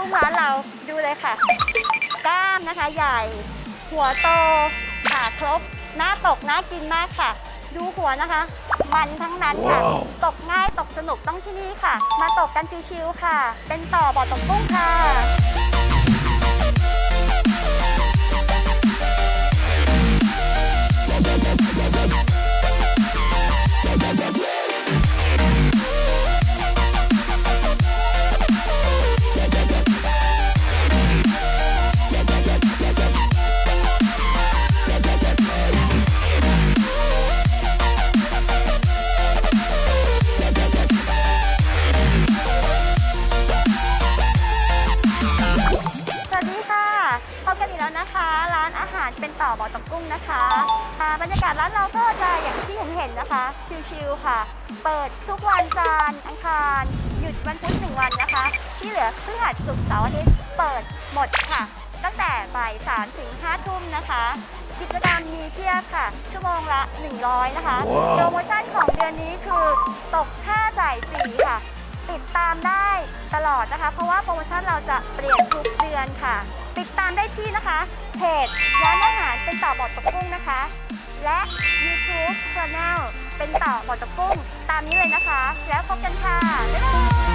กุ้งร้านเราดูเลยค่ะ กล้ามนะคะใหญ่ หัวโตขาครบ หน้าตกน่ากินมากค่ะ ดูหัวนะคะ มันทั้งนั้นค่ะ ตกง่ายตกสนุกต้องที่นี่ค่ะ มาตกกันชิวๆค่ะ เป็นต่อบ่อตกกุ้งค่ะ ร้านอาหารเป็นต่อบ่อตกกุ้งนะคะอ่าบรรยากาศร้านเราก็จะอย่างที่เห็นเห็นๆนะคะ ชิลๆค่ะ เปิดทุกวันจันทร์อังคาร หยุดวันพุธหนึ่งวันนะคะ ที่เหลือพฤหัสศุกร์เสาร์อาทิตย์เปิดหมดค่ะ ตั้งแต่บ่ายสามถึงห้าทุ่มนะคะ กิจกรรมมีเพียบค่ะ ชั่วโมงละ 100 นะคะ โปรโมชั่นของเดือนนี้คือตกค่าจ่ายฟรีค่ะ ติดตามได้ตลอดนะคะ เพราะว่าโปรโมชั่นเราจะเปลี่ยนทุกเดือนค่ะ ติดตามได้ที่นะคะเพจร้านอาหารเป็นต่อบอดตกกุ้งนะคะ และ YouTube Channel เป็นต่อบอดตกกุ้ง ตามนี้เลยนะคะ แล้วพบกันค่ะบ๊ายบาย